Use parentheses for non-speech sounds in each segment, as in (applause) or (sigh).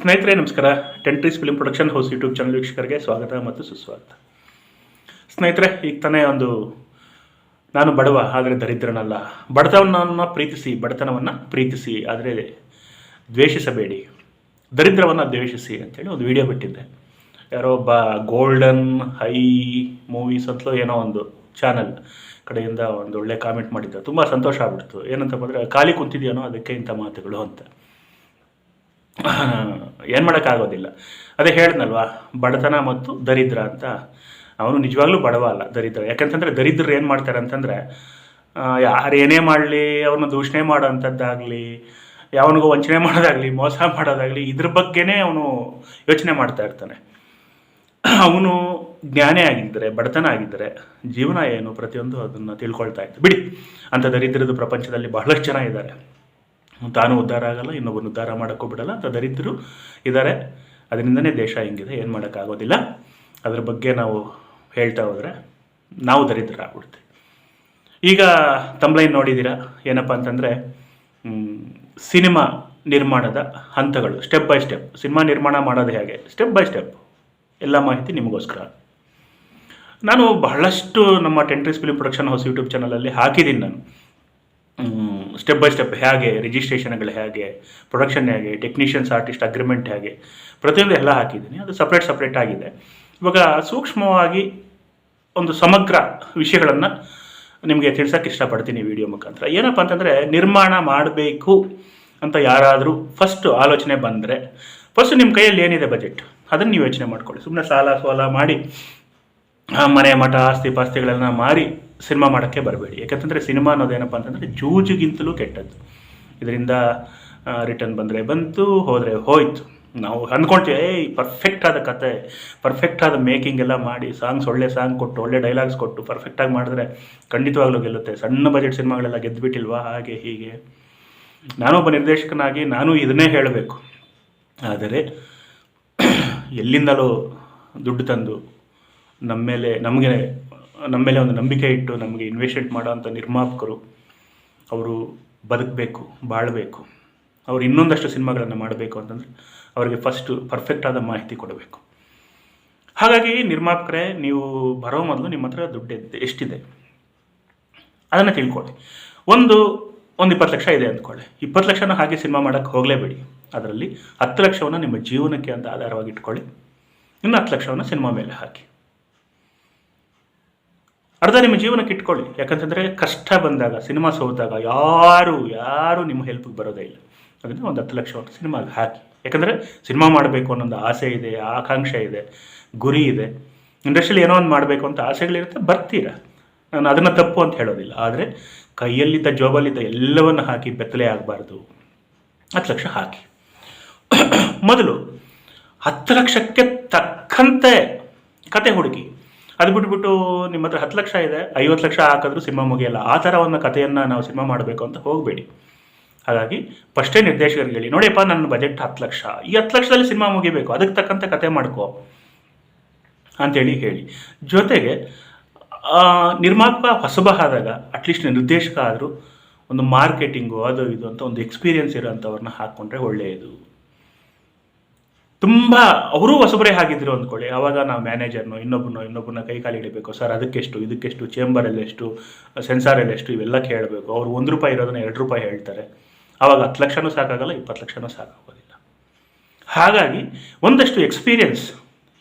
ಸ್ನೇಹಿತರೆ, ನಮಸ್ಕಾರ. Ten trees film production house YouTube channel ವೀಕ್ಷಕರಿಗೆ ಸ್ವಾಗತ ಮತ್ತು ಸುಸ್ವಾಗತ. ಸ್ನೇಹಿತರೆ, ಈಗ ತಾನೇ ಒಂದು ನಾನು ಬಡವ, ಆದರೆ ದರಿದ್ರನಲ್ಲ. ಬಡತನವನ್ನು ಪ್ರೀತಿಸಿ ಬಡತನವನ್ನು ಪ್ರೀತಿಸಿ, ಆದರೆ ದ್ವೇಷಿಸಬೇಡಿ. ದರಿದ್ರವನ್ನು ದ್ವೇಷಿಸಿ ಅಂತೇಳಿ ಒಂದು ವಿಡಿಯೋ ಬಿಟ್ಟಿದ್ದೆ. ಯಾರೋ ಒಬ್ಬ ಗೋಲ್ಡನ್ ಹೈ ಮೂವೀಸ್ ಅಂತಲೋ ಏನೋ ಒಂದು ಚಾನಲ್ ಕಡೆಯಿಂದ ಒಂದು ಒಳ್ಳೆ ಕಾಮೆಂಟ್ ಮಾಡಿದ್ದೆ. ತುಂಬ ಸಂತೋಷ ಆಗ್ಬಿಡ್ತು. ಏನಂತ ಬಂದರೆ, ಖಾಲಿ ಕುಂತಿದೆಯೋ ಅದಕ್ಕೆ ಇಂಥ ಮಾತುಗಳು ಅಂತ. ಏನು ಮಾಡೋಕ್ಕಾಗೋದಿಲ್ಲ. ಅದೇ ಹೇಳ್ದನಲ್ವಾ, ಬಡತನ ಮತ್ತು ದರಿದ್ರ ಅಂತ. ಅವನು ನಿಜವಾಗ್ಲೂ ಬಡವ ಅಲ್ಲ, ದರಿದ್ರ. ಯಾಕಂತಂದರೆ ದರಿದ್ರರು ಏನು ಮಾಡ್ತಾರೆ ಅಂತಂದರೆ ಯಾರು ಏನೇ ಮಾಡಲಿ, ಅವ್ರನ್ನ ದೂಷಣೆ ಮಾಡೋವಂಥದ್ದಾಗಲಿ, ಯಾವನಿಗೂ ವಂಚನೆ ಮಾಡೋದಾಗಲಿ, ಮೋಸ ಮಾಡೋದಾಗಲಿ, ಇದ್ರ ಬಗ್ಗೆನೇ ಅವನು ಯೋಚನೆ ಮಾಡ್ತಾ ಇರ್ತಾನೆ. ಅವನು ಜ್ಞಾನೇ ಆಗಿದ್ದರೆ, ಬಡತನ ಆಗಿದ್ದರೆ, ಜೀವನ ಏನು ಪ್ರತಿಯೊಂದು ಅದನ್ನು ತಿಳ್ಕೊಳ್ತಾ ಇತ್ತು ಬಿಡಿ ಅಂಥ ದರಿದ್ರದ ಪ್ರಪಂಚದಲ್ಲಿ ಬಹಳಷ್ಟು ಜನ ಇದ್ದಾರೆ. ತಾನು ಉದ್ಧಾರ ಆಗಲ್ಲ, ಇನ್ನೊಬ್ಬನು ಉದ್ಧಾರ ಮಾಡೋಕ್ಕೂ ಬಿಡಲ್ಲ ಅಂತ ದರಿದ್ರರು ಇದ್ದಾರೆ ಅದರಿಂದನೇ ದೇಶ ಹಿಂಗಿದೆ, ಏನು ಮಾಡೋಕ್ಕಾಗೋದಿಲ್ಲ. ಅದ್ರ ಬಗ್ಗೆ ನಾವು ಹೇಳ್ತಾ ಹೋದರೆ ನಾವು ದರಿದ್ರ ಆಗ್ಬಿಡ್ತೀವಿ ಈಗ ತಂಬ್ಲೈನ್ ನೋಡಿದ್ದೀರಾ? ಏನಪ್ಪ ಅಂತಂದರೆ ಸಿನಿಮಾ ನಿರ್ಮಾಣದ ಹಂತಗಳು ಸ್ಟೆಪ್ ಬೈ ಸ್ಟೆಪ್ ಸಿನಿಮಾ ನಿರ್ಮಾಣ ಮಾಡೋದು ಹೇಗೆ? ಸ್ಟೆಪ್ ಬೈ ಸ್ಟೆಪ್ ಎಲ್ಲ ಮಾಹಿತಿ ನಿಮಗೋಸ್ಕರ. ನಾನು ಬಹಳಷ್ಟು ನಮ್ಮ ten trees film production house YouTube ಚಾನಲಲ್ಲಿ ಹಾಕಿದ್ದೀನಿ ನಾನು. ಸ್ಟೆಪ್ ಬೈ ಸ್ಟೆಪ್ ಹೇಗೆ ರಿಜಿಸ್ಟ್ರೇಷನ್ಗಳು ಹೇಗೆ ಪ್ರೊಡಕ್ಷನ್ ಹೇಗೆ ಟೆಕ್ನಿಷಿಯನ್ಸ್ ಆರ್ಟಿಸ್ಟ್ ಅಗ್ರಿಮೆಂಟ್ ಹೇಗೆ, ಪ್ರತಿಯೊಂದು ಎಲ್ಲ ಹಾಕಿದ್ದೀನಿ. ಅದು ಸಪ್ರೇಟ್ ಸಪ್ರೇಟ್ ಆಗಿದೆ. ಇವಾಗ ಸೂಕ್ಷ್ಮವಾಗಿ ಒಂದು ಸಮಗ್ರ ವಿಷಯಗಳನ್ನು ನಿಮಗೆ ತಿಳ್ಸೋಕ್ಕೆ ಇಷ್ಟಪಡ್ತೀನಿ ವಿಡಿಯೋ ಮುಖಾಂತರ. ಏನಪ್ಪ ಅಂತಂದರೆ, ನಿರ್ಮಾಣ ಮಾಡಬೇಕು ಅಂತ ಯಾರಾದರೂ ಫಸ್ಟು ಆಲೋಚನೆ ಬಂದರೆ ಫಸ್ಟ್ ನಿಮ್ಮ ಕೈಯಲ್ಲಿ ಏನಿದೆ ಬಜೆಟ್ ಅದನ್ನು ನೀವು ಯೋಚನೆ ಮಾಡ್ಕೊಳ್ಳಿ. ಸುಮ್ಮನೆ ಸಾಲ ಸೋಲ ಮಾಡಿ ಮನೆ ಮಠ, ಆಸ್ತಿ ಪಾಸ್ತಿಗಳೆಲ್ಲ ಮಾರಿ ಸಿನಿಮಾ ಮಾಡೋಕ್ಕೆ ಬರಬೇಡಿ. ಯಾಕಂತಂದರೆ ಸಿನಿಮಾ ಅನ್ನೋದೇನಪ್ಪ ಅಂತಂದರೆ ಜೂಜಿಗಿಂತಲೂ ಕೆಟ್ಟದ್ದು. ಇದರಿಂದ ರಿಟರ್ನ್ ಬಂದರೆ ಬಂತು, ಹೋದರೆ ಹೋಯ್ತು. ನಾವು ಅಂದ್ಕೊಳ್ತೀವಿ, ಏಯ್ ಪರ್ಫೆಕ್ಟ್ ಆದ ಕತೆ ಪರ್ಫೆಕ್ಟ್ ಆದ ಮೇಕಿಂಗ್ ಎಲ್ಲ ಮಾಡಿ ಸಾಂಗ್ಸ್ ಒಳ್ಳೆ ಸಾಂಗ್ ಕೊಟ್ಟು, ಒಳ್ಳೆ ಡೈಲಾಗ್ಸ್ ಕೊಟ್ಟು ಪರ್ಫೆಕ್ಟಾಗಿ ಮಾಡಿದ್ರೆ ಖಂಡಿತವಾಗ್ಲೂ ಗೆಲ್ಲುತ್ತೆ. ಸಣ್ಣ ಬಜೆಟ್ ಸಿನಿಮಾಗಳೆಲ್ಲ ಗೆದ್ದುಬಿಟ್ಟಿಲ್ವಾ ಹಾಗೆ, ಹೀಗೆ. ನಾನೊಬ್ಬ ನಿರ್ದೇಶಕನಾಗಿ ನಾನು ಇದನ್ನೇ ಹೇಳಬೇಕು. ಆದರೆ, (clears throat) ಎಲ್ಲಿಂದಲೂ ದುಡ್ಡು ತಂದು ನಮ್ಮ ಮೇಲೆ, ನಮಗೆ, ನಮ್ಮ ಮೇಲೆ ಒಂದು ನಂಬಿಕೆ ಇಟ್ಟು ನಮಗೆ ಇನ್ವೆಸ್ಟ್ಮೆಂಟ್ ಮಾಡೋವಂಥ ನಿರ್ಮಾಪಕರು ಅವರು ಬದುಕಬೇಕು, ಬಾಳಬೇಕು. ಅವರು ಇನ್ನೊಂದಷ್ಟು ಸಿನಿಮಾಗಳನ್ನು ಮಾಡಬೇಕು ಅಂತಂದರೆ ಅವರಿಗೆ ಫಸ್ಟು ಪರ್ಫೆಕ್ಟ್ ಆದ ಮಾಹಿತಿ ಕೊಡಬೇಕು. ಹಾಗಾಗಿ ನಿರ್ಮಾಪಕರೇ, ನೀವು ಬರೋ ಮೊದಲು ನಿಮ್ಮ ಹತ್ರ ದುಡ್ಡು ಎಷ್ಟಿದೆ? ಅದನ್ನು ತಿಳ್ಕೊಳ್ಳಿ. ಒಂದು ಒಂದು ಇಪ್ಪತ್ತು ಲಕ್ಷ ಇದೆ ಅಂದ್ಕೊಳ್ಳಿ. ಇಪ್ಪತ್ತು ಲಕ್ಷನ ಹಾಗೆ ಸಿನಿಮಾ ಮಾಡೋಕ್ಕೆ ಹೋಗಲೇಬೇಡಿ. ಅದರಲ್ಲಿ ಹತ್ತು ಲಕ್ಷವನ್ನು ನಿಮ್ಮ ಜೀವನಕ್ಕೆ ಅಂತ ಆಧಾರವಾಗಿ ಇಟ್ಕೊಳ್ಳಿ. ಇನ್ನು ಹತ್ತು ಲಕ್ಷವನ್ನು ಸಿನಿಮಾ ಮೇಲೆ ಹಾಕಿ. ಅರ್ಧ ನಿಮ್ಮ ಜೀವನಕ್ಕೆ ಇಟ್ಕೊಳ್ಳಿ. ಯಾಕಂತಂದರೆ ಕಷ್ಟ ಬಂದಾಗ, ಸಿನಿಮಾ ಸೋತಾಗ ಯಾರು ಯಾರು ನಿಮ್ಮ ಹೆಲ್ಪಿಗೆ ಬರೋದೇ ಇಲ್ಲ. ಅದರಿಂದ ಒಂದು ಹತ್ತು ಲಕ್ಷವನ್ನು ಸಿನಿಮಾಗೆ ಹಾಕಿ. ಯಾಕಂದರೆ ಸಿನಿಮಾ ಮಾಡಬೇಕು ಅನ್ನೋದು ಆಸೆ ಇದೆ, ಆಕಾಂಕ್ಷೆ ಇದೆ, ಗುರಿ ಇದೆ. ಇಂಡಸ್ಟ್ರಿಯಲ್ಲಿ ಏನೋ ಒಂದು ಮಾಡಬೇಕು ಅಂತ ಆಸೆಗಳಿರುತ್ತೆ, ಬರ್ತೀರಾ? ನಾನು ಅದನ್ನು ತಪ್ಪು ಅಂತ ಹೇಳೋದಿಲ್ಲ. ಆದರೆ ಕೈಯಲ್ಲಿದ್ದ, ಜೋಬಲ್ಲಿದ್ದ ಎಲ್ಲವನ್ನು ಹಾಕಿ ಬೆತ್ತಲೆ ಆಗಬಾರ್ದು. ಹತ್ತು ಲಕ್ಷ ಹಾಕಿ. ಮೊದಲು ಹತ್ತು ಲಕ್ಷಕ್ಕೆ ತಕ್ಕಂತೆ ಕತೆ ಹುಡುಕಿ. ಅದು ಬಿಟ್ಬಿಟ್ಟು ನಿಮ್ಮ ಹತ್ರ ಹತ್ತು ಲಕ್ಷ ಇದೆ, ಐವತ್ತು ಲಕ್ಷ ಹಾಕಿದ್ರು ಸಿನಿಮಾ ಮುಗಿಯಲ್ಲ. ಆ ಥರ ಒಂದು ಕಥೆಯನ್ನು ನಾವು ಸಿನಿಮಾ ಮಾಡಬೇಕು ಅಂತ ಹೋಗಬೇಡಿ. ಹಾಗಾಗಿ ಫಸ್ಟೇ ನಿರ್ದೇಶಕರಿಗೆ ಹೇಳಿ, ನೋಡಿಯಪ್ಪ ನನ್ನ ಬಜೆಟ್ ಹತ್ತು ಲಕ್ಷ. ಈ ಹತ್ತು ಲಕ್ಷದಲ್ಲಿ ಸಿನಿಮಾ ಮುಗಿಬೇಕು, ಅದಕ್ಕೆ ತಕ್ಕಂಥ ಕತೆ ಮಾಡ್ಕೋ ಅಂತೇಳಿ ಹೇಳಿ. ಜೊತೆಗೆ ನಿರ್ಮಾಪಕ ಹೊಸಬ ಆದಾಗ ಅಟ್ಲೀಸ್ಟ್ ನಿರ್ದೇಶಕ ಆದರೂ ಒಂದು ಮಾರ್ಕೆಟಿಂಗು, ಅದು ಇದು ಅಂತ ಒಂದು ಎಕ್ಸ್ಪೀರಿಯನ್ಸ್ ಇರೋಂಥವ್ರನ್ನ ಹಾಕ್ಕೊಂಡ್ರೆ ಒಳ್ಳೆಯದು. ತುಂಬ ಅವರು ಹೊಸಬರೇ ಆಗಿದ್ರು ಅಂದ್ಕೊಳ್ಳಿ. ಅವಾಗ ನಾವು ಮ್ಯಾನೇಜರ್ನು ಇನ್ನೊಬ್ಬನು ಇನ್ನೊಬ್ಬನ ಕೈ ಕಾಲು ಹಿಡಿಬೇಕು. ಸರ್, ಅದಕ್ಕೆಷ್ಟು, ಇದಕ್ಕೆಷ್ಟು ಚೇಂಬರಲ್ಲಿ ಎಷ್ಟು ಸೆನ್ಸಾರಲ್ಲಿ ಎಷ್ಟು, ಇವೆಲ್ಲ ಕೇಳಬೇಕು. ಅವ್ರು ಒಂದು ರೂಪಾಯಿ ಇರೋದನ್ನ ಎರಡು ರೂಪಾಯಿ ಹೇಳ್ತಾರೆ. ಆವಾಗ ಹತ್ತು ಲಕ್ಷನೂ ಸಾಕಾಗಲ್ಲ, ಇಪ್ಪತ್ತು ಲಕ್ಷನೂ ಸಾಕಾಗೋದಿಲ್ಲ. ಹಾಗಾಗಿ ಒಂದಷ್ಟು ಎಕ್ಸ್ಪೀರಿಯನ್ಸ್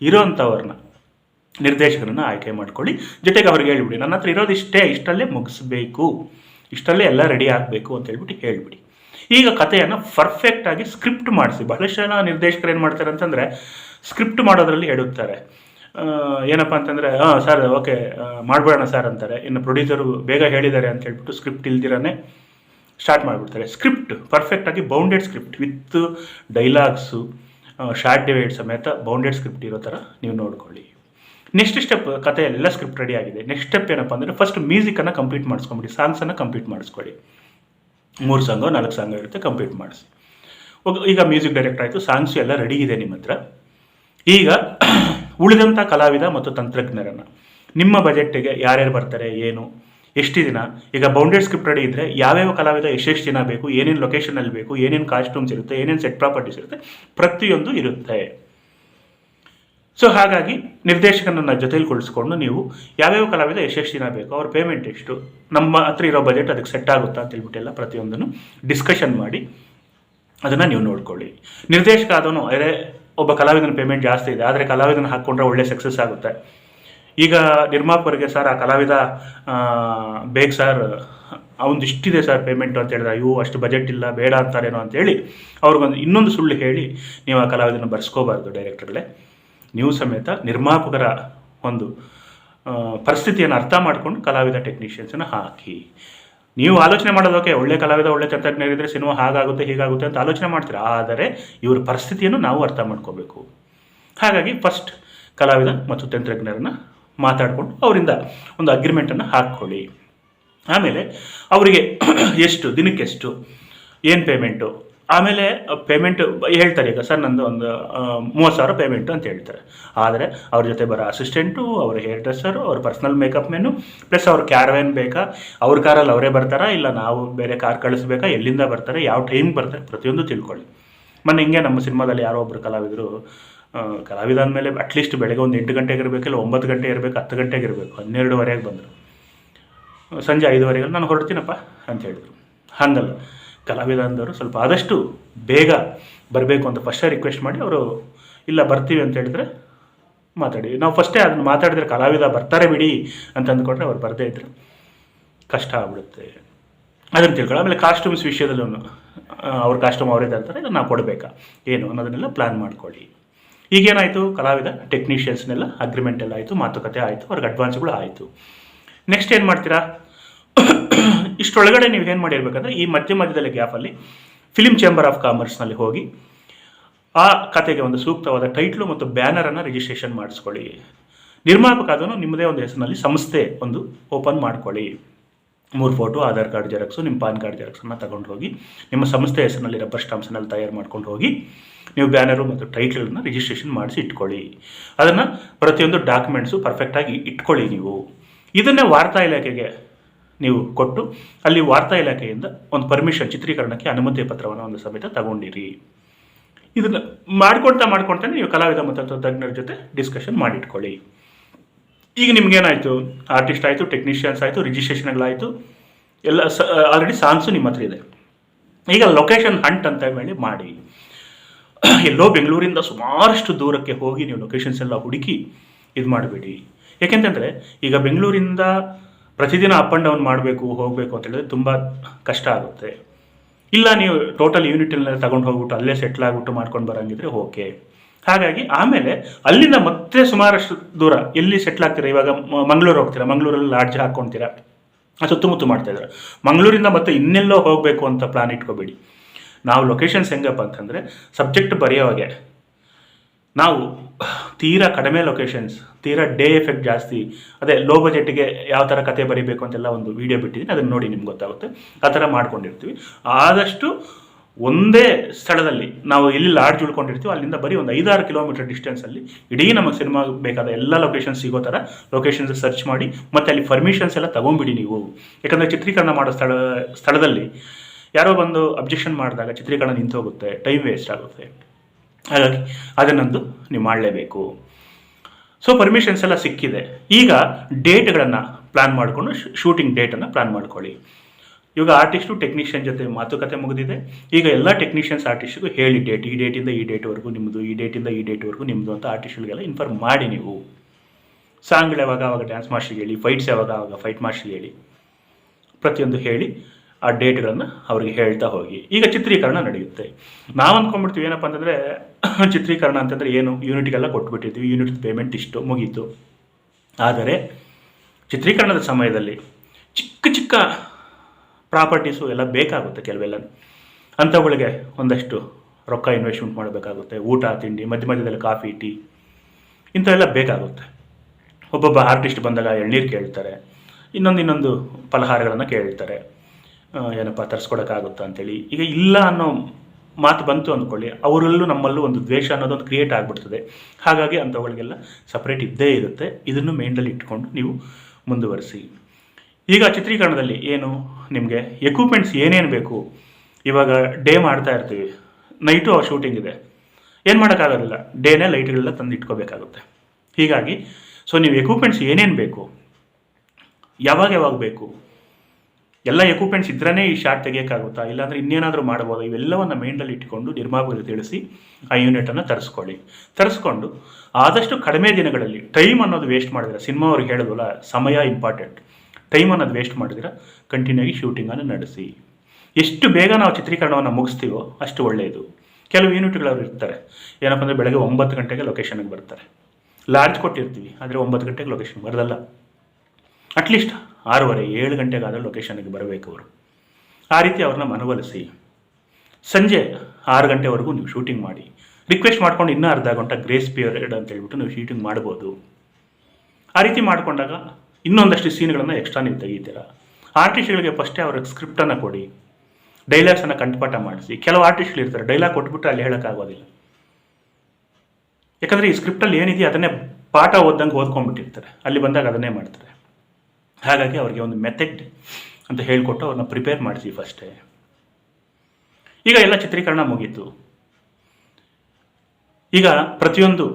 ಇರೋಂಥವ್ರನ್ನ ನಿರ್ದೇಶಕರನ್ನ ಆಯ್ಕೆ ಮಾಡ್ಕೊಳ್ಳಿ. ಜೊತೆಗೆ ಅವ್ರಿಗೆ ಹೇಳ್ಬಿಡಿ, ನನ್ನ ಹತ್ರ ಇರೋದು ಇಷ್ಟೇ, ಇಷ್ಟಲ್ಲೇ ಮುಗಿಸ್ಬೇಕು. ಇಷ್ಟಲ್ಲೇ ಎಲ್ಲ ರೆಡಿ ಆಗಬೇಕು ಅಂತ ಹೇಳ್ಬಿಟ್ಟು ಹೇಳ್ಬಿಡಿ. ಈಗ ಕಥೆಯನ್ನು ಪರ್ಫೆಕ್ಟಾಗಿ ಸ್ಕ್ರಿಪ್ಟ್ ಮಾಡಿಸಿ. ಬಹಳಷ್ಟು ಜನ ನಿರ್ದೇಶಕರು ಏನು ಮಾಡ್ತಾರೆ ಅಂತಂದರೆ ಸ್ಕ್ರಿಪ್ಟ್ ಮಾಡೋದ್ರಲ್ಲಿ ಎಡುತ್ತಾರೆ. ಏನಪ್ಪ ಅಂತಂದರೆ, ಹಾಂ ಸರ್ ಓಕೆ ಮಾಡ್ಬೇಡೋಣ ಸರ್ ಅಂತಾರೆ. ಇನ್ನು ಪ್ರೊಡ್ಯೂಸರು ಬೇಗ ಹೇಳಿದ್ದಾರೆ ಅಂತ ಹೇಳ್ಬಿಟ್ಟು ಸ್ಕ್ರಿಪ್ಟ್ ಇಲ್ದಿರನೇ ಸ್ಟಾರ್ಟ್ ಮಾಡಿಬಿಡ್ತಾರೆ. ಸ್ಕ್ರಿಪ್ಟ್ ಪರ್ಫೆಕ್ಟಾಗಿ bounded script with dialogues short divide ಸಮೇತ ಬೌಂಡೆಡ್ ಸ್ಕ್ರಿಪ್ಟ್ ಇರೋ ಥರ ನೀವು ನೋಡ್ಕೊಳ್ಳಿ. ನೆಕ್ಸ್ಟ್ ಸ್ಟೆಪ್ ಕಥೆಯಲ್ಲೆಲ್ಲ ಸ್ಕ್ರಿಪ್ಟ್ ರೆಡಿ ಆಗಿದೆ. ನೆಕ್ಸ್ಟ್ ಸ್ಟೆಪ್ ಏನಪ್ಪ ಅಂದರೆ ಫಸ್ಟ್ ಮ್ಯೂಸಿಕನ್ನು ಕಂಪ್ಲೀಟ್ ಮಾಡಿಸ್ಕೊಂಬಿಡಿ ಸಾಂಗ್ಸನ್ನು ಕಂಪ್ಲೀಟ್ ಮಾಡಿಸ್ಕೊಳ್ಳಿ. ಮೂರು ಸಾಂಗ್ ನಾಲ್ಕು ಸಾಂಗ್ ಇರುತ್ತೆ ಕಂಪ್ಲೀಟ್ ಮಾಡಿಸಿ. ಈಗ ಮ್ಯೂಸಿಕ್ ಡೈರೆಕ್ಟ್ ಆಯಿತು ಸಾಂಗ್ಸ್ ಎಲ್ಲ ರೆಡಿ ಇದೆ ನಿಮ್ಮ ಹತ್ರ. ಈಗ (clears throat) ಉಳಿದಂಥ ಕಲಾವಿದ ಮತ್ತು ತಂತ್ರಜ್ಞರನ್ನು, ನಿಮ್ಮ ಬಜೆಟ್ಟಿಗೆ ಯಾರ್ಯಾರು ಬರ್ತಾರೆ, ಏನು ಎಷ್ಟು ದಿನ ಈಗ ಬೌಂಡೆಡ್ ಸ್ಕ್ರಿಪ್ಟ್ ರೆಡಿ ಇದ್ದರೆ ಯಾವ್ಯಾವ ಕಲಾವಿದ ಎಷ್ಟೆಷ್ಟು ದಿನ ಬೇಕು, ಏನೇನು ಲೊಕೇಶನಲ್ಲಿ ಬೇಕು, ಏನೇನು ಕಾಸ್ಟ್ಯೂಮ್ಸ್ ಇರುತ್ತೆ, ಏನೇನು ಸೆಟ್ ಪ್ರಾಪರ್ಟೀಸ್ ಇರುತ್ತೆ, ಪ್ರತಿಯೊಂದು ಇರುತ್ತೆ. ಸೊ ಹಾಗಾಗಿ ನಿರ್ದೇಶಕನನ್ನು ಜೊತೆಯಲ್ಲಿ ಕೊಡಿಸ್ಕೊಂಡು ನೀವು ಯಾವ್ಯಾವ ಕಲಾವಿದ ದಿನ ಬೇಕು ಅವ್ರ ಪೇಮೆಂಟ್ ಎಷ್ಟು, ನಮ್ಮ ಹತ್ರ ಇರೋ ಬಜೆಟ್ ಅದಕ್ಕೆ ಸೆಟ್ ಆಗುತ್ತಾ ಅಂತ ಹೇಳ್ಬಿಟ್ಟೆಲ್ಲ ಪ್ರತಿಯೊಂದನ್ನು ಡಿಸ್ಕಷನ್ ಮಾಡಿ ಅದನ್ನು ನೀವು ನೋಡ್ಕೊಳ್ಳಿ. ನಿರ್ದೇಶಕ ಆದವನು ಅದೇ ಒಬ್ಬ ಕಲಾವಿದನ ಪೇಮೆಂಟ್ ಜಾಸ್ತಿ ಇದೆ, ಆದರೆ ಕಲಾವಿದನ ಹಾಕ್ಕೊಂಡ್ರೆ ಒಳ್ಳೆ ಸಕ್ಸಸ್ ಆಗುತ್ತೆ. ಈಗ ನಿರ್ಮಾಪಕರಿಗೆ ಸರ್, ಆ ಕಲಾವಿದ ಬೇಗ ಸರ್ ಅವನು ಇಷ್ಟಿದೆ ಸರ್ ಪೇಮೆಂಟು ಅಂತ ಹೇಳಿದ್ರೆ, ಅಯ್ಯೋ, ಅಷ್ಟು ಬಜೆಟ್ ಇಲ್ಲ, ಬೇಡ ಅಂತಾರೇನೋ ಅಂತೇಳಿ ಅವ್ರಿಗೊಂದು ಇನ್ನೊಂದು ಸುಳ್ಳು ಹೇಳಿ, ನೀವು ಆ ಕಲಾವಿದನ ಬರ್ಸ್ಕೋಬಾರ್ದು ಡೈರೆಕ್ಟರ್ಗಳೇ ನೀವು ಸಮೇತ ನಿರ್ಮಾಪಕರ ಒಂದು ಪರಿಸ್ಥಿತಿಯನ್ನು ಅರ್ಥ ಮಾಡಿಕೊಂಡು ಕಲಾವಿದ ಟೆಕ್ನಿಷಿಯನ್ಸನ್ನು ಹಾಕಿ. ನೀವು ಆಲೋಚನೆ ಮಾಡೋದಕ್ಕೆ ಒಳ್ಳೆ ಕಲಾವಿದ, ಒಳ್ಳೆ ತಂತ್ರಜ್ಞರಿದ್ದರೆ ಸಿನಿಮಾ ಹಾಗಾಗುತ್ತೆ, ಹೀಗಾಗುತ್ತೆ ಅಂತ ಆಲೋಚನೆ ಮಾಡ್ತೀರಾ? ಆದರೆ ಇವ್ರ ಪರಿಸ್ಥಿತಿಯನ್ನು ನಾವು ಅರ್ಥ ಮಾಡ್ಕೋಬೇಕು. ಹಾಗಾಗಿ ಫಸ್ಟ್ ಕಲಾವಿದ ಮತ್ತು ತಂತ್ರಜ್ಞರನ್ನು ಮಾತಾಡಿಕೊಂಡು ಅವರಿಂದ ಒಂದು ಅಗ್ರಿಮೆಂಟನ್ನು ಹಾಕ್ಕೊಳ್ಳಿ ಆಮೇಲೆ ಅವರಿಗೆ (coughs) ಎಷ್ಟು ದಿನಕ್ಕೆ ಎಷ್ಟು ಏನು ಪೇಮೆಂಟು ಆಮೇಲೆ ಪೇಮೆಂಟ್ ಹೇಳ್ತಾರೆ ಈಗ ಸರ್ ನಂದು ಒಂದು ಮೂವತ್ತು ಸಾವಿರ ಪೇಮೆಂಟು ಅಂತ ಹೇಳ್ತಾರೆ. ಆದರೆ ಅವ್ರ ಜೊತೆ ಬರೋ ಅಸಿಸ್ಟೆಂಟು ಅವ್ರ ಹೇರ್ ಡ್ರೆಸ್ಸರು ಅವ್ರ ಪರ್ಸ್ನಲ್ ಮೇಕಪ್ ಮೆನು ಪ್ಲಸ್ ಅವ್ರ ಕ್ಯಾರವ್ಯಾನ್ ಬೇಕಾ? ಅವ್ರ ಕಾರಲ್ಲಿ ಅವರೇ ಬರ್ತಾರಾ? ಇಲ್ಲ ನಾವು ಬೇರೆ ಕಾರ್ ಕಳಿಸ್ಬೇಕಾ? ಎಲ್ಲಿಂದ ಬರ್ತಾರೆ? ಯಾವ ಟೈಮ್ ಬರ್ತಾರೆ? ಪ್ರತಿಯೊಂದು ತಿಳ್ಕೊಳ್ಳಿ. ಮೊನ್ನೆ ಹಿಂಗೆ ನಮ್ಮ ಸಿನಿಮಾದಲ್ಲಿ ಯಾರೋ ಒಬ್ಬರು ಕಲಾವಿದರು ಕಲಾವಿದ ಅಂದಮೇಲೆ ಅಟ್ಲೀಸ್ಟ್ ಬೆಳಗ್ಗೆ ಒಂದು ಎಂಟು ಗಂಟೆಗೆ ಇರಬೇಕಿಲ್ಲ, ಒಂಬತ್ತು ಗಂಟೆ ಇರಬೇಕು, ಹತ್ತು ಗಂಟೆಗೆ ಇರಬೇಕು, ಹನ್ನೆರಡುವರೆಗೆ ಬಂದರು. ಸಂಜೆ ಐದುವರೆಗೆ, ನಾನು ಹೊರಡ್ತೀನಪ್ಪ ಅಂತ ಹೇಳಿದರು. ಹಾಗಲ್ಲ. ಕಲಾವಿದ ಅಂದವರು ಸ್ವಲ್ಪ ಆದಷ್ಟು ಬೇಗ ಬರಬೇಕು ಅಂತ ಫಸ್ಟೇ ರಿಕ್ವೆಸ್ಟ್ ಮಾಡಿ ಅವರು, ಇಲ್ಲ, ಬರ್ತೀವಿ ಅಂತ ಹೇಳಿದ್ರೆ ಮಾತಾಡಿ. ನಾವು ಫಸ್ಟೇ ಅದನ್ನು ಮಾತಾಡಿದ್ರೆ ಕಲಾವಿದ ಬರ್ತಾರೆ ಬಿಡಿ ಅಂತ ಅಂದ್ಕೊಂಡ್ರೆ ಅವ್ರು ಬರದೇ ಇದ್ರು. ಕಷ್ಟ ಆಗ್ಬಿಡುತ್ತೆ. ಅದನ್ನು ತಿಳ್ಕೊಳ್ಳಿ. ಆಮೇಲೆ ಕಾಸ್ಟ್ಯೂಮ್ಸ್ ವಿಷಯದಲ್ಲೂ ಅವ್ರ ಕಾಸ್ಟ್ಯೂಮ್ ಅವರೇ ತರ್ತಾರೆ ಇದನ್ನು ನಾವು ಕೊಡಬೇಕಾ? ಏನು? ಅನ್ನೋದನ್ನೆಲ್ಲ ಪ್ಲ್ಯಾನ್ ಮಾಡ್ಕೊಳ್ಳಿ. ಈಗೇನಾಯಿತು? ಕಲಾವಿದ ಟೆಕ್ನಿಷಿಯನ್ಸ್ನೆಲ್ಲ ಅಗ್ರಿಮೆಂಟ್ ಎಲ್ಲ ಆಯಿತು, ಮಾತುಕತೆ ಆಯಿತು, ಅವ್ರಿಗೆ ಅಡ್ವಾನ್ಸ್ಗಳು ಆಯಿತು. ನೆಕ್ಸ್ಟ್ ಏನು ಮಾಡ್ತೀರಾ? ಇಷ್ಟರೊಳಗಡೆ ನೀವು ಏನು ಮಾಡಿರ್ಬೇಕಂದ್ರೆ ಈ ಮಧ್ಯ ಮಧ್ಯದಲ್ಲಿ ಗ್ಯಾಪಲ್ಲಿ ಫಿಲಿಮ್ ಚೇಂಬರ್ ಆಫ್ ಕಾಮರ್ಸ್ನಲ್ಲಿ ಹೋಗಿ ಆ ಕತೆಗೆ ಒಂದು ಸೂಕ್ತವಾದ ಟೈಟ್ಲು ಮತ್ತು ಬ್ಯಾನರನ್ನು ರಿಜಿಸ್ಟ್ರೇಷನ್ ಮಾಡಿಸ್ಕೊಳ್ಳಿ. ನಿರ್ಮಾಪಕ ನಿಮ್ಮದೇ ಒಂದು ಹೆಸರಿನಲ್ಲಿ ಸಂಸ್ಥೆ ಒಂದು ಓಪನ್ ಮಾಡ್ಕೊಳ್ಳಿ. ಮೂರು ಫೋಟೋ ಆಧಾರ್ ಕಾರ್ಡ್ ಜೆರಾಕ್ಸು ನಿಮ್ಮ ಪಾನ್ ಕಾರ್ಡ್ ಜೆರಾಕ್ಸನ್ನು ತಗೊಂಡು ಹೋಗಿ, ನಿಮ್ಮ ಸಂಸ್ಥೆ ಹೆಸರಿನಲ್ಲಿ ರಬ್ಬರ್ ಸ್ಟಾಂಪ್ಸ್ನಲ್ಲಿ ತಯಾರು ಮಾಡ್ಕೊಂಡು ಹೋಗಿ, ನೀವು ಬ್ಯಾನರು ಮತ್ತು ಟೈಟ್ಲನ್ನು ರಿಜಿಸ್ಟ್ರೇಷನ್ ಮಾಡಿಸಿ ಇಟ್ಕೊಳ್ಳಿ. ಅದನ್ನು ಪ್ರತಿಯೊಂದು ಡಾಕ್ಯುಮೆಂಟ್ಸು ಪರ್ಫೆಕ್ಟಾಗಿ ಇಟ್ಕೊಳ್ಳಿ ನೀವು. ಇದನ್ನೇ ವಾರ್ತಾ ಇಲಾಖೆಗೆ ನೀವು ಕೊಟ್ಟು ಅಲ್ಲಿ ವಾರ್ತಾ ಇಲಾಖೆಯಿಂದ ಒಂದು ಪರ್ಮಿಷನ್ ಚಿತ್ರೀಕರಣಕ್ಕೆ ಅನುಮತಿ ಪತ್ರವನ್ನು ಒಂದು ಸಮೇತ ತಗೊಂಡಿರಿ. ಇದನ್ನು ಮಾಡ್ಕೊಳ್ತಾ ಮಾಡ್ಕೊಳ್ತಾನೆ ನೀವು ಕಲಾವಿದ ಮತ್ತು ತಜ್ಞರ ಜೊತೆ ಡಿಸ್ಕಷನ್ ಮಾಡಿಟ್ಕೊಳ್ಳಿ. ಈಗ ನಿಮ್ಗೇನಾಯಿತು? ಆರ್ಟಿಸ್ಟ್ ಆಯಿತು ಟೆಕ್ನಿಷಿಯನ್ಸ್ ಆಯಿತು ರಿಜಿಸ್ಟ್ರೇಷನ್ಗಳಾಯಿತು ಎಲ್ಲ ಸ ಆಲ್ರೆಡಿ ಸಾಂಗ್ಸು ನಿಮ್ಮ ಹತ್ರ ಇದೆ. ಈಗ ಲೊಕೇಶನ್ ಹಂಟ್ ಅಂತ ಹೇಳಿ ಮಾಡಿ. ಎಲ್ಲೋ ಬೆಂಗಳೂರಿಂದ ಸುಮಾರಷ್ಟು ದೂರಕ್ಕೆ ಹೋಗಿ ನೀವು ಲೊಕೇಶನ್ಸ್ ಎಲ್ಲ ಹುಡುಕಿ ಇದು ಮಾಡಬೇಡಿ ಯಾಕೆಂತಂದರೆ ಈಗ ಬೆಂಗಳೂರಿಂದ ಪ್ರತಿದಿನ ಅಪ್ ಆ್ಯಂಡ್ ಡೌನ್ ಮಾಡಬೇಕು, ಹೋಗಬೇಕು ಅಂತ ಹೇಳಿದ್ರೆ ತುಂಬ ಕಷ್ಟ ಆಗುತ್ತೆ. ಇಲ್ಲ ನೀವು ಟೋಟಲ್ ಯೂನಿಟಲ್ಲಿ ತಗೊಂಡು ಹೋಗ್ಬಿಟ್ಟು ಅಲ್ಲೇ ಸೆಟ್ಲ್ ಆಗಿಬಿಟ್ಟು ಮಾಡ್ಕೊಂಡು ಬರೋಂಗಿದ್ರೆ ಓಕೆ ಹಾಗಾಗಿ ಆಮೇಲೆ ಅಲ್ಲಿಂದ ಮತ್ತೆ ಸುಮಾರಷ್ಟು ದೂರ ಎಲ್ಲಿ ಸೆಟ್ಲ್ ಆಗ್ತೀರಾ? ಇವಾಗ ಮಂಗಳೂರು ಹೋಗ್ತೀರಾ? ಮಂಗಳೂರಲ್ಲಿ ಲಾಡ್ಜ್ ಹಾಕ್ಕೊಳ್ತೀರಾ ಸುತ್ತಮುತ್ತ ಮಾಡ್ತಾ ಇದ್ದಾರೆ ಮಂಗಳೂರಿಂದ ಮತ್ತೆ ಇನ್ನೆಲ್ಲೋ ಹೋಗಬೇಕು ಅಂತ ಪ್ಲಾನ್ ಇಟ್ಕೋಬೇಡಿ. ನಾವು ಲೊಕೇಶನ್ಸ್ ಹೆಂಗಪ್ಪ ಅಂತಂದರೆ ಸಬ್ಜೆಕ್ಟ್ ಬರೆಯೋವಾಗೆ ನಾವು ತೀರಾ ಕಡಿಮೆ ಲೊಕೇಶನ್ಸ್ ತೀರಾ ಡೇ ಎಫೆಕ್ಟ್ ಜಾಸ್ತಿ, ಅದೇ ಲೋ ಬಜೆಟ್ಗೆ ಯಾವ ಥರ ಕತೆ ಬರೀಬೇಕು ಅಂತೆಲ್ಲ ಒಂದು ವಿಡಿಯೋ ಬಿಟ್ಟಿದ್ದೀನಿ, ಅದನ್ನು ನೋಡಿ ನಿಮ್ಗೆ ಗೊತ್ತಾಗುತ್ತೆ. ಆ ಥರ ಮಾಡ್ಕೊಂಡಿರ್ತೀವಿ. ಆದಷ್ಟು ಒಂದೇ ಸ್ಥಳದಲ್ಲಿ ನಾವು ಎಲ್ಲಿ ಲಾಡ್ಜ್ ಉಳ್ಕೊಂಡಿರ್ತೀವಿ ಅಲ್ಲಿಂದ ಬರೀ ಒಂದು ಐದಾರು ಕಿಲೋಮೀಟರ್ ಡಿಸ್ಟೆನ್ಸಲ್ಲಿ ಇಡೀ ನಮಗೆ ಸಿನಿಮಾ ಬೇಕಾದ ಎಲ್ಲ ಲೊಕೇಶನ್ಸ್ ಸಿಗೋ ಥರ ಲೊಕೇಶನ್ಸ್ ಸರ್ಚ್ ಮಾಡಿ, ಮತ್ತು ಅಲ್ಲಿ ಪರ್ಮಿಷನ್ಸ್ ಎಲ್ಲ ತೊಗೊಂಬಿಡಿ ನೀವು. ಯಾಕಂದರೆ ಚಿತ್ರೀಕರಣ ಮಾಡೋ ಸ್ಥಳ, ಸ್ಥಳದಲ್ಲಿ ಯಾರೋ ಬಂದು ಅಬ್ಜೆಕ್ಷನ್ ಮಾಡಿದಾಗ ಚಿತ್ರೀಕರಣ ನಿಂತು ಹೋಗುತ್ತೆ ಟೈಮ್ ವೇಸ್ಟ್ ಆಗುತ್ತೆ. ಹಾಗಾಗಿ ಅದನ್ನೊಂದು ನೀವು ಮಾಡಲೇಬೇಕು. ಸೊ ಪರ್ಮಿಷನ್ಸ್ ಎಲ್ಲ ಸಿಕ್ಕಿದೆ. ಈಗ ಡೇಟ್ಗಳನ್ನು ಪ್ಲ್ಯಾನ್ ಮಾಡಿಕೊಂಡು ಶೂಟಿಂಗ್ ಡೇಟನ್ನು ಪ್ಲ್ಯಾನ್ ಮಾಡ್ಕೊಳ್ಳಿ. ಇವಾಗ ಆರ್ಟಿಸ್ಟು ಟೆಕ್ನಿಷಿಯನ್ ಜೊತೆ ಮಾತುಕತೆ ಮುಗಿದಿದೆ. ಈಗ ಎಲ್ಲ ಟೆಕ್ನಿಷಿಯನ್ಸ್ ಆರ್ಟಿಸ್ಟ್ಗೂ ಹೇಳಿ ಡೇಟ್ ಈ ಡೇಟಿಂದ ಈ ಡೇಟ್ವರೆಗೂ ನಿಮ್ಮದು ಈ ಡೇಟಿಂದ ಈ ಡೇಟ್ವರೆಗೂ ನಿಮ್ಮದು ಅಂತ ಆರ್ಟಿಸ್ಟ್ಗೆಲ್ಲ ಇನ್ಫಾರ್ಮ್ ಮಾಡಿ ನೀವು. ಸಾಂಗ್ಗಳು ಯಾವಾಗ ಆವಾಗ ಡ್ಯಾನ್ಸ್ ಮಾಸ್ಟ್ರಿಗೆ ಹೇಳಿ ಫೈಟ್ಸ್ ಯಾವಾಗ ಆವಾಗ ಫೈಟ್ ಮಾಸ್ಟ್ರಿಗೆ ಹೇಳಿ. ಪ್ರತಿಯೊಂದು ಹೇಳಿ ಆ ಡೇಟ್ಗಳನ್ನು ಅವ್ರಿಗೆ ಹೇಳ್ತಾ ಹೋಗಿ. ಈಗ ಚಿತ್ರೀಕರಣ ನಡೆಯುತ್ತೆ. ನಾವು ಅಂದ್ಕೊಂಡ್ಬಿಡ್ತೀವಿ ಏನಪ್ಪ ಅಂತಂದರೆ, (coughs) ಚಿತ್ರೀಕರಣ ಅಂತಂದರೆ ಏನು? ಯೂನಿಟ್ಗೆಲ್ಲ ಕೊಟ್ಬಿಟ್ಟಿರ್ತೀವಿ. ಯೂನಿಟ್ ಪೇಮೆಂಟ್ ಇಷ್ಟು, ಮುಗೀತು. ಆದರೆ, ಚಿತ್ರೀಕರಣದ ಸಮಯದಲ್ಲಿ ಚಿಕ್ಕ ಚಿಕ್ಕ ಪ್ರಾಪರ್ಟೀಸು ಎಲ್ಲ ಬೇಕಾಗುತ್ತೆ ಕೆಲವೆಲ್ಲ. ಅಂಥವುಗಳಿಗೆ ಒಂದಷ್ಟು ರೊಕ್ಕ ಇನ್ವೆಸ್ಟ್ಮೆಂಟ್ ಮಾಡಬೇಕಾಗುತ್ತೆ. ಊಟ, ತಿಂಡಿ, ಮಧ್ಯ ಮಧ್ಯದಲ್ಲಿ ಕಾಫಿ, ಟೀ, ಇಂಥವೆಲ್ಲ ಬೇಕಾಗುತ್ತೆ. ಒಬ್ಬೊಬ್ಬ ಆರ್ಟಿಸ್ಟ್ ಬಂದಾಗ ಎಳ್ನೀರು ಕೇಳ್ತಾರೆ. ಇನ್ನೊಂದು ಇನ್ನೊಂದು ಫಲಹಾರಗಳನ್ನು ಕೇಳ್ತಾರೆ. ಏನಪ್ಪ, ತರಿಸ್ಕೊಡೋಕ್ಕಾಗುತ್ತಾ ಅಂತೇಳಿ. ಈಗ ಇಲ್ಲ ಅನ್ನೋ ಮಾತು ಬಂತು ಅಂದ್ಕೊಳ್ಳಿ ಅವರಲ್ಲೂ ನಮ್ಮಲ್ಲೂ ಒಂದು ದ್ವೇಷ ಅನ್ನೋದೊಂದು ಕ್ರಿಯೇಟ್ ಆಗಿಬಿಡ್ತದೆ. ಹಾಗಾಗಿ ಅಂಥವುಗಳಿಗೆಲ್ಲ ಸಪ್ರೇಟ್ ಇದ್ದೇ ಇರುತ್ತೆ. ಇದನ್ನು ಮೈಂಡಲ್ಲಿ ಇಟ್ಕೊಂಡು ನೀವು ಮುಂದುವರಿಸಿ. ಈಗ ಚಿತ್ರೀಕರಣದಲ್ಲಿ ಏನು? ನಿಮಗೆ ಎಕ್ವಿಪ್ಮೆಂಟ್ಸ್ ಏನೇನು ಬೇಕು? ಇವಾಗ ಡೇ ಮಾಡ್ತಾ ಇರ್ತೀವಿ. ನೈಟು ಶೂಟಿಂಗ್ ಇದೆ. ಏನು ಮಾಡೋಕ್ಕಾಗೋದಿಲ್ಲ. ಡೇನೇ ಲೈಟ್ಗಳೆಲ್ಲ ತಂದು ಇಟ್ಕೋಬೇಕಾಗುತ್ತೆ. ಹೀಗಾಗಿ ಸೊ ನೀವು ಎಕ್ವಿಪ್ಮೆಂಟ್ಸ್ ಏನೇನು ಬೇಕು? ಯಾವಾಗ ಯಾವಾಗ ಬೇಕು? ಎಲ್ಲ ಎಕ್ವಿಪ್ಮೆಂಟ್ಸ್ ಇದ್ರೇ ಈ ಶಾರ್ಟ್ ತೆಗಿಯೋಕ್ಕಾಗುತ್ತಾ? ಇಲ್ಲಾಂದರೆ ಇನ್ನೇನಾದರೂ ಮಾಡ್ಬೋದು ಇವೆಲ್ಲವನ್ನು ಮೈಂಡಲ್ಲಿ ಇಟ್ಕೊಂಡು ನಿರ್ಮಾಪಕರಿಗೆ ತಿಳಿಸಿ ಆ ಯೂನಿಟನ್ನು ತರಿಸ್ಕೊಳ್ಳಿ. ತರಿಸ್ಕೊಂಡು ಆದಷ್ಟು ಕಡಿಮೆ ದಿನಗಳಲ್ಲಿ ಟೈಮ್ ಅನ್ನೋದು ವೇಸ್ಟ್ ಮಾಡಿದ್ರೆ, ಸಿನಿಮಾ ಅವ್ರಿಗೆ ಹೇಳಿದ್ವಲ್ಲ ಸಮಯ ಇಂಪಾರ್ಟೆಂಟ್ ಟೈಮ್ ಅನ್ನೋದು ವೇಸ್ಟ್ ಮಾಡಿದ್ರೆ ಕಂಟಿನ್ಯೂ ಆಗಿ ಶೂಟಿಂಗನ್ನು ನಡೆಸಿ. ಎಷ್ಟು ಬೇಗ ನಾವು ಚಿತ್ರೀಕರಣವನ್ನು ಮುಗಿಸ್ತೀವೋ ಅಷ್ಟು ಒಳ್ಳೆಯದು. ಕೆಲವು ಯೂನಿಟ್ಗಳವ್ರು ಇರ್ತಾರೆ. ಏನಪ್ಪ ಅಂದರೆ ಬೆಳಗ್ಗೆ ಒಂಬತ್ತು ಗಂಟೆಗೆ ಲೊಕೇಶನ್ಗೆ ಬರ್ತಾರೆ. ಲಾಡ್ಜ್ ಕೊಟ್ಟಿರ್ತೀವಿ, ಆದರೆ ಒಂಬತ್ತು ಗಂಟೆಗೆ ಲೊಕೇಶನ್ ಬರೋದಲ್ಲ. ಅಟ್ಲೀಸ್ಟ್ ಆರೂವರೆ, ಏಳು ಗಂಟೆಗಾದರೂ ಲೊಕೇಶನ್ಗೆ ಬರಬೇಕು ಅವರು. ಆ ರೀತಿ ಅವ್ರನ್ನ ಮನವೊಲಿಸಿ. ಸಂಜೆ ಆರು ಗಂಟೆವರೆಗೂ ನೀವು ಶೂಟಿಂಗ್ ಮಾಡಿ. ರಿಕ್ವೆಸ್ಟ್ ಮಾಡ್ಕೊಂಡು ಇನ್ನೂ ಅರ್ಧ ಗಂಟೆ ಗ್ರೇಸ್ ಪೀರಿಯಡ್ ಅಂತ ಹೇಳ್ಬಿಟ್ಟು ನೀವು ಶೂಟಿಂಗ್ ಮಾಡ್ಬೋದು. ಆ ರೀತಿ ಮಾಡಿಕೊಂಡಾಗ ಇನ್ನೊಂದಷ್ಟು ಸೀನ್ಗಳನ್ನು ಎಕ್ಸ್ಟ್ರಾ ನೀವು ತೆಗಿತೀರಾ. ಆರ್ಟಿಸ್ಟ್ಗಳಿಗೆ ಫಸ್ಟೇ ಅವ್ರಿಗೆ ಸ್ಕ್ರಿಪ್ಟನ್ನು ಕೊಡಿ. ಡೈಲಾಗ್ಸನ್ನು ಕಂಠಪಾಠ ಮಾಡಿಸಿ. ಕೆಲವು ಆರ್ಟಿಸ್ಟ್ಗಳು ಇರ್ತಾರೆ ಡೈಲಾಗ್ ಕೊಟ್ಬಿಟ್ಟು ಅಲ್ಲಿ ಹೇಳೋಕ್ಕಾಗೋದಿಲ್ಲ ಯಾಕಂದರೆ ಈ ಸ್ಕ್ರಿಪ್ಟಲ್ಲಿ ಏನಿದೆಯೋ ಅದನ್ನೇ ಪಾಠ ಓದ್ದಂಗೆ ಓದ್ಕೊಂಡ್ಬಿಟ್ಟಿರ್ತಾರೆ. ಅಲ್ಲಿ ಬಂದಾಗ ಅದನ್ನೇ ಮಾಡ್ತಾರೆ. ಹಾಗಾಗಿ ಅವರಿಗೆ ಒಂದು ಮೆಥಡ್ ಅಂತ ಹೇಳಿಕೊಟ್ಟು ಅವ್ರನ್ನ ಪ್ರಿಪೇರ್ ಮಾಡಿಸಿ ಫಸ್ಟೇ ಈಗ ಎಲ್ಲ ಚಿತ್ರೀಕರಣ ಮುಗೀತು. ಈಗ ಪ್ರತಿಯೊಂದು,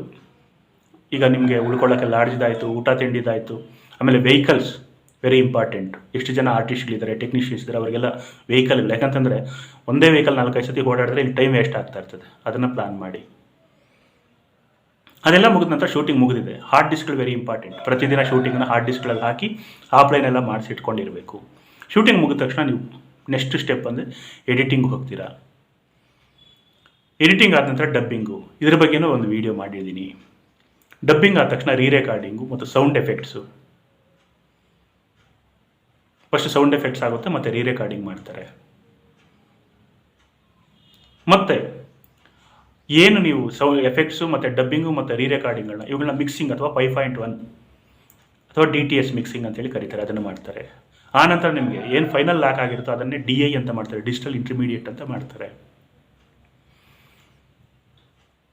ಈಗ ನಿಮಗೆ ಉಳ್ಕೊಳ್ಳೋಕ್ಕೆ ಲಾಡ್ಜ್ದಾಯಿತು ಊಟ ತಿಂಡಿದಾಯಿತು ಆಮೇಲೆ ವೆಹಿಕಲ್ಸ್ ವೆರಿ ಇಂಪಾರ್ಟೆಂಟ್ ಎಷ್ಟು ಜನ ಆರ್ಟಿಸ್ಟ್ಗಳಿದ್ದಾರೆ ಟೆಕ್ನಿಷಿಯನ್ಸ್ ಇದ್ದಾರೆ, ಅವರಿಗೆಲ್ಲ ವೆಹಿಕಲ್ ಇಲ್ಲ ಯಾಕಂತಂದರೆ ಒಂದೇ ವೆಹಿಕಲ್ ನಾಲ್ಕೈದು ಸತಿ ಓಡಾಡಿದ್ರೆ ಇಲ್ಲಿ ಟೈಮ್ ವೇಸ್ಟ್ ಆಗ್ತಾ ಇರ್ತದೆ. ಅದನ್ನು ಪ್ಲಾನ್ ಮಾಡಿ. ಅದೆಲ್ಲ ಮುಗಿದ ನಂತರ ಶೂಟಿಂಗ್ ಮುಗಿದಿದೆ. ಹಾರ್ಡ್ ಡಿಸ್ಕ್ಗಳು ವೆರಿ ಇಂಪಾರ್ಟೆಂಟ್ ಪ್ರತಿದಿನ ಶೂಟಿಂಗನ್ನು ಹಾರ್ಡ್ ಡಿಸ್ಕ್ಗಳಲ್ಲಿ ಹಾಕಿ ಆಫ್ಲೈನ್ ಎಲ್ಲ ಮಾಡಿಸಿಟ್ಕೊಂಡಿರಬೇಕು. ಶೂಟಿಂಗ್ ಮುಗಿದ ತಕ್ಷಣ ನೀವು ನೆಕ್ಸ್ಟ್ ಸ್ಟೆಪ್ ಅಂದರೆ ಎಡಿಟಿಂಗ್ ಹೋಗ್ತೀರಾ. ಎಡಿಟಿಂಗ್ ಆದ ನಂತರ ಡಬ್ಬಿಂಗು ಇದ್ರ ಬಗ್ಗೆನೂ ಒಂದು ವಿಡಿಯೋ ಮಾಡಿದ್ದೀನಿ. ಡಬ್ಬಿಂಗ್ ಆದ ತಕ್ಷಣ ರೀ ರೆಕಾರ್ಡಿಂಗು ಮತ್ತು sound effects first sound effects ಆಗುತ್ತೆ, ಮತ್ತು ರೀ ರೆಕಾರ್ಡಿಂಗ್ ಮಾಡ್ತಾರೆ. ಮತ್ತೆ ಏನು ನೀವು ಸೌ ಎಫೆಕ್ಟ್ಸು ಮತ್ತು ಡಬ್ಬಿಂಗು ಮತ್ತು ರೀ ರೆಕಾರ್ಡಿಂಗ್ಗಳನ್ನ ಇವುಗಳನ್ನ ಮಿಕ್ಸಿಂಗ್ ಅಥವಾ ಫೈವ್ ಪಾಯಿಂಟ್ ಒನ್ ಅಥವಾ ಡಿ ಟಿ ಎಸ್ ಮಿಕ್ಸಿಂಗ್ ಅಂತೇಳಿ ಕರೀತಾರೆ, ಅದನ್ನು ಮಾಡ್ತಾರೆ. ಆನಂತರ ನಂತರ ನಿಮಗೆ ಏನು ಫೈನಲ್ ಲ್ಯಾಕ್ ಆಗಿರುತ್ತೋ ಅದನ್ನೇ ಡಿ ಐ ಅಂತ ಮಾಡ್ತಾರೆ ಡಿಜಿಟಲ್ ಇಂಟರ್ಮೀಡಿಯೇಟ್ ಅಂತ ಮಾಡ್ತಾರೆ.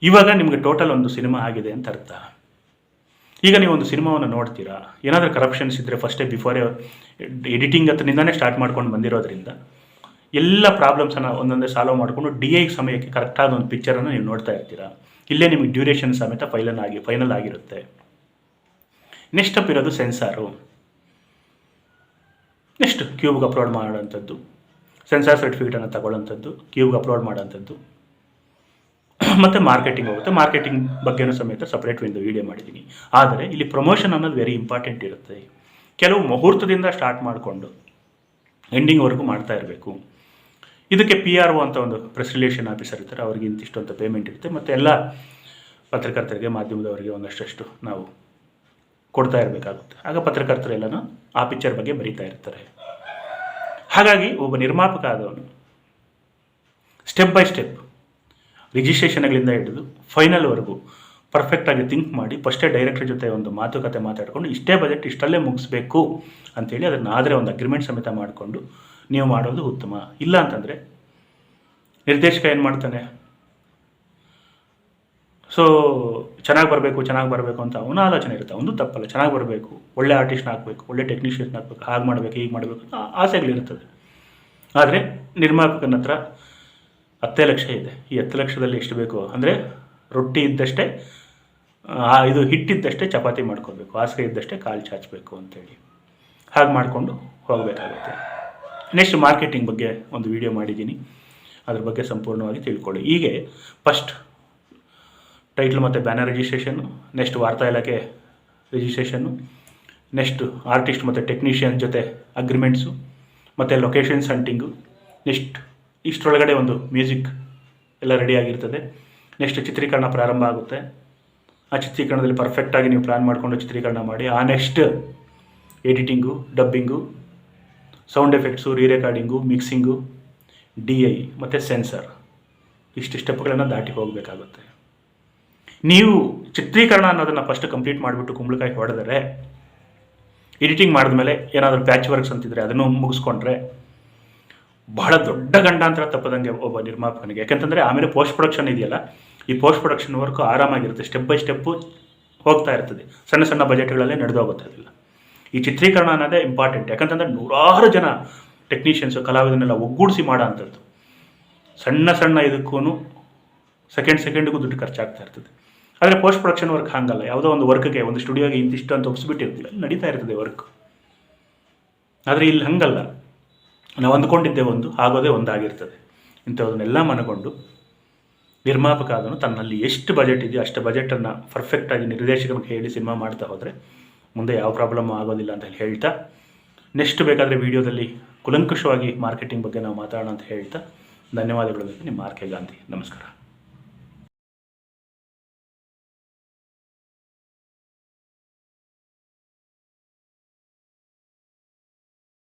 ಇವಾಗ ನಿಮಗೆ ಟೋಟಲ್ ಒಂದು ಸಿನಿಮಾ ಆಗಿದೆ ಅಂತ ಅರ್ಥ. ಈಗ ನೀವು ಒಂದು ಸಿನಿಮಾವನ್ನು ನೋಡ್ತೀರಾ, ಏನಾದರೂ ಕರಪ್ಷನ್ಸ್ ಇದ್ದರೆ ಫಸ್ಟೇ ಬಿಫೋರೇ ಎಡಿಟಿಂಗ್ ಹತ್ರನಿಂದನೇ ಸ್ಟಾರ್ಟ್ ಮಾಡ್ಕೊಂಡು ಬಂದಿರೋದ್ರಿಂದ ಎಲ್ಲ ಪ್ರಾಬ್ಲಮ್ಸನ್ನು ಒಂದೊಂದೇ ಸಾಲ್ವ್ ಮಾಡಿಕೊಂಡು ಡಿ ಐ ಸಮಯಕ್ಕೆ ಕರೆಕ್ಟಾದ ಒಂದು ಪಿಕ್ಚರನ್ನು ನೀವು ನೋಡ್ತಾ ಇರ್ತೀರಾ. ಇಲ್ಲೇ ನಿಮಗೆ ಡ್ಯೂರೇಷನ್ ಸಮೇತ ಫೈಲನ್ ಆಗಿ ಫೈನಲ್ ಆಗಿರುತ್ತೆ. ನೆಕ್ಸ್ಟ್ ಅಪ್ ಇರೋದು ಸೆನ್ಸಾರು ನೆಕ್ಸ್ಟ್ ಕ್ಯೂಬ್ಗೆ ಅಪ್ಲೋಡ್ ಮಾಡೋಂಥದ್ದು ಸೆನ್ಸಾರ್ ಸರ್ಟಿಫಿಕೇಟನ್ನು ತಗೊಳ್ಳೋಂಥದ್ದು ಕ್ಯೂಬ್ಗೆ ಅಪ್ಲೋಡ್ ಮಾಡೋಂಥದ್ದು ಮತ್ತು ಮಾರ್ಕೆಟಿಂಗ್ ಹೋಗುತ್ತೆ. ಮಾರ್ಕೆಟಿಂಗ್ ಬಗ್ಗೆನೂ ಸಮೇತ ಸಪ್ರೇಟ್ ಒಂದು ವೀಡಿಯೋ ಮಾಡಿದ್ದೀನಿ. ಆದರೆ ಇಲ್ಲಿ ಪ್ರಮೋಷನ್ ಅನ್ನೋದು ವೆರಿ ಇಂಪಾರ್ಟೆಂಟ್ ಇರುತ್ತೆ. ಕೆಲವು ಮುಹೂರ್ತದಿಂದ ಸ್ಟಾರ್ಟ್ ಮಾಡಿಕೊಂಡು ಎಂಡಿಂಗ್ವರೆಗೂ ಮಾಡ್ತಾ ಇರಬೇಕು. ಇದಕ್ಕೆ ಪಿ ಆರ್ ಒ ಅಂತ ಒಂದು ಪ್ರೆಸ್ ರಿಲೇಷನ್ ಆಫೀಸರ್ ಇರ್ತಾರೆ. ಅವ್ರಿಗೆ ಇಂತಿಷ್ಟು ಅಂತ ಪೇಮೆಂಟ್ ಇರುತ್ತೆ. ಮತ್ತು ಎಲ್ಲ ಪತ್ರಕರ್ತರಿಗೆ, ಮಾಧ್ಯಮದವರಿಗೆ ಒಂದಷ್ಟು ನಾವು ಕೊಡ್ತಾ ಇರಬೇಕಾಗುತ್ತೆ. ಆಗ ಪತ್ರಕರ್ತರು ಎಲ್ಲನೂ ಆ ಪಿಕ್ಚರ್ ಬಗ್ಗೆ ಬರೀತಾ ಇರ್ತಾರೆ. ಹಾಗಾಗಿ ಒಬ್ಬ ನಿರ್ಮಾಪಕ ಆದವನು ಸ್ಟೆಪ್ ಬೈ ಸ್ಟೆಪ್ ರಿಜಿಸ್ಟ್ರೇಷನ್ಗಳಿಂದ ಹಿಡಿದು ಫೈನಲ್ವರೆಗೂ ಪರ್ಫೆಕ್ಟಾಗಿ ಥಿಂಕ್ ಮಾಡಿ ಫಸ್ಟೇ ಡೈರೆಕ್ಟರ್ ಜೊತೆ ಒಂದು ಮಾತುಕತೆ ಮಾತಾಡಿಕೊಂಡು, ಇಷ್ಟೇ ಬಜೆಟ್ ಇಷ್ಟಲ್ಲೇ ಮುಗಿಸ್ಬೇಕು ಅಂತೇಳಿ ಅದನ್ನು ಆದರೆ ಒಂದು ಅಗ್ರಿಮೆಂಟ್ ಸಮೇತ ಮಾಡಿಕೊಂಡು ನೀವು ಮಾಡೋದು ಉತ್ತಮ. ಇಲ್ಲ ಅಂತಂದರೆ ನಿರ್ದೇಶಕ ಏನು ಮಾಡ್ತಾನೆ? ಸೊ ಚೆನ್ನಾಗಿ ಬರಬೇಕು ಚೆನ್ನಾಗಿ ಬರಬೇಕು ಅಂತ ಅವನ ಆಲೋಚನೆ ಇರುತ್ತೆ. ಅವನು ತಪ್ಪಲ್ಲ. ಚೆನ್ನಾಗಿ ಬರಬೇಕು, ಒಳ್ಳೆ ಆರ್ಟಿಸ್ಟ್ ಹಾಕಬೇಕು, ಒಳ್ಳೆ ಟೆಕ್ನಿಷಿಯನ್ ಹಾಕಬೇಕು, ಹಾಗೆ ಮಾಡಬೇಕು, ಹೀಗೆ ಮಾಡಬೇಕು ಅಂತ ಆಸೆಗಳಿರ್ತದೆ ಆದರೆ ನಿರ್ಮಾಪಕನ ಹತ್ರ ಹತ್ತೇ ಲಕ್ಷ ಇದೆ. ಈ ಹತ್ತು ಲಕ್ಷದಲ್ಲಿ ಎಷ್ಟು ಬೇಕು ಅಂದರೆ ರೊಟ್ಟಿ ಇದ್ದಷ್ಟೇ ಇದು ಹಿಟ್ಟಿದ್ದಷ್ಟೇ ಚಪಾತಿ ಮಾಡ್ಕೋಬೇಕು ಹಾಸಿಗೆ ಇದ್ದಷ್ಟೇ ಕಾಲು ಚಾಚಬೇಕು ಅಂತೇಳಿ. ಹಾಗೆ ಮಾಡಿಕೊಂಡು ಹೋಗಬೇಕಾಗುತ್ತೆ. ನೆಕ್ಸ್ಟ್ ಮಾರ್ಕೆಟಿಂಗ್ ಬಗ್ಗೆ ಒಂದು ವಿಡಿಯೋ ಮಾಡಿದ್ದೀನಿ. ಅದ್ರ ಬಗ್ಗೆ ಸಂಪೂರ್ಣವಾಗಿ ತಿಳ್ಕೊಳ್ಳಿ. ಹೀಗೆ ಫಸ್ಟ್ ಟೈಟ್ಲ್ ಮತ್ತು ಬ್ಯಾನರ್ ರಿಜಿಸ್ಟ್ರೇಷನ್ನು ನೆಕ್ಸ್ಟ್ ವಾರ್ತಾ ಇಲಾಖೆ ರಿಜಿಸ್ಟ್ರೇಷನ್ನು ನೆಕ್ಸ್ಟ್ ಆರ್ಟಿಸ್ಟ್ ಮತ್ತು ಟೆಕ್ನಿಷಿಯನ್ ಜೊತೆ ಅಗ್ರಿಮೆಂಟ್ಸು ಮತ್ತು ಲೊಕೇಶನ್ಸ್ ಹಂಟಿಂಗು ನೆಕ್ಸ್ಟ್ ಇಷ್ಟರೊಳಗಡೆ ಒಂದು ಮ್ಯೂಸಿಕ್ ಎಲ್ಲ ರೆಡಿಯಾಗಿರ್ತದೆ ನೆಕ್ಸ್ಟ್ ಚಿತ್ರೀಕರಣ ಪ್ರಾರಂಭ ಆಗುತ್ತೆ. ಆ ಚಿತ್ರೀಕರಣದಲ್ಲಿ ಪರ್ಫೆಕ್ಟಾಗಿ ನೀವು ಪ್ಲ್ಯಾನ್ ಮಾಡಿಕೊಂಡು ಚಿತ್ರೀಕರಣ ಮಾಡಿ. ಆ next editing dubbing sound effects re recording mixing D I ಮತ್ತು ಸೆನ್ಸರ್ ಇಷ್ಟು ಸ್ಟೆಪ್ಗಳನ್ನು ದಾಟಿ ಹೋಗಬೇಕಾಗುತ್ತೆ. ನೀವು ಚಿತ್ರೀಕರಣ ಅನ್ನೋದನ್ನು ಫಸ್ಟ್ ಕಂಪ್ಲೀಟ್ ಮಾಡಿಬಿಟ್ಟು ಕುಂಬಳಕಾಯಿ ಹೊಡೆದರೆ ಎಡಿಟಿಂಗ್ ಮಾಡಿದ್ಮೇಲೆ ಏನಾದರೂ ಪ್ಯಾಚ್ ವರ್ಕ್ಸ್ ಅಂತಿದ್ರೆ ಅದನ್ನು ಮುಗಿಸ್ಕೊಂಡ್ರೆ ಬಹಳ ದೊಡ್ಡ ಗಂಡಾಂತರ ತಪ್ಪದಂಗೆ ಒಬ್ಬ ನಿರ್ಮಾಪಕನಿಗೆ. ಯಾಕಂತಂದರೆ ಆಮೇಲೆ ಪೋಸ್ಟ್ ಪ್ರೊಡಕ್ಷನ್ ಇದೆಯಲ್ಲ, ಈ ಪೋಸ್ಟ್ ಪ್ರೊಡಕ್ಷನ್ ವರ್ಕು ಆರಾಮಾಗಿರುತ್ತೆ. ಸ್ಟೆಪ್ ಬೈ ಸ್ಟೆಪ್ಪು ಹೋಗ್ತಾ ಇರ್ತದೆ. ಸಣ್ಣ ಸಣ್ಣ ಬಜೆಟ್ಗಳಲ್ಲೇ ನಡೆದೋಗುತ್ತೆ ಅದೆಲ್ಲ. ಈ ಚಿತ್ರೀಕರಣ ಅನ್ನೋದೇ ಇಂಪಾರ್ಟೆಂಟ್ ಯಾಕಂತಂದ್ರೆ ನೂರಾರು ಜನ ಟೆಕ್ನಿಷಿಯನ್ಸು ಕಲಾವಿದನ್ನೆಲ್ಲ ಒಗ್ಗೂಡಿಸಿ ಮಾಡೋ ಅಂಥದ್ದು. ಸಣ್ಣ ಸಣ್ಣ ಇದಕ್ಕೂ ಸೆಕೆಂಡ್ ಸೆಕೆಂಡಿಗೂ ದುಡ್ಡು ಖರ್ಚಾಗ್ತಾ ಇರ್ತದೆ. ಆದರೆ ಪೋಸ್ಟ್ ಪ್ರೊಡಕ್ಷನ್ ವರ್ಕ್ ಹಾಗಲ್ಲ. ಯಾವುದೋ ಒಂದು ವರ್ಕ್ಗೆ ಒಂದು ಸ್ಟುಡಿಯೋಗೆ ಇಂತಿಷ್ಟು ಅಂತ ಒಪ್ಪಿಸ್ಬಿಟ್ಟಿರ್ತಿಲ್ಲ ನಡೀತಾ ಇರ್ತದೆ ವರ್ಕ್ ಆದರೆ ಇಲ್ಲಿ ಹಂಗಲ್ಲ. ನಾವು ಅಂದ್ಕೊಂಡಿದ್ದೆ ಒಂದು, ಆಗೋದೇ ಒಂದಾಗಿರ್ತದೆ. ಇಂಥವನ್ನೆಲ್ಲ ಮನಗೊಂಡು ನಿರ್ಮಾಪಕ ಆದನು ತನ್ನಲ್ಲಿ ಎಷ್ಟು ಬಜೆಟ್ ಇದೆಯೋ ಅಷ್ಟು ಬಜೆಟನ್ನು ಪರ್ಫೆಕ್ಟಾಗಿ ನಿರ್ದೇಶಕನಿಗೆ ಹೇಳಿ ಸಿನಿಮಾ ಮಾಡ್ತಾ ಹೋದರೆ ಮುಂದೆ ಯಾವ ಪ್ರಾಬ್ಲಮ್ ಆಗೋದಿಲ್ಲ ಅಂತ ಹೇಳಿ ಹೇಳ್ತಾ ನೆಕ್ಸ್ಟ್ ಬೇಕಾದರೆ ವಿಡಿಯೋದಲ್ಲಿ ಕುಲಂಕುಷವಾಗಿ ಮಾರ್ಕೆಟಿಂಗ್ ಬಗ್ಗೆ ನಾವು ಮಾತಾಡೋಣ ಅಂತ ಹೇಳ್ತಾ, ಧನ್ಯವಾದಗಳು. ನಿಮ್ಮ ಆರ್ ಗಾಂಧಿ. ನಮಸ್ಕಾರ.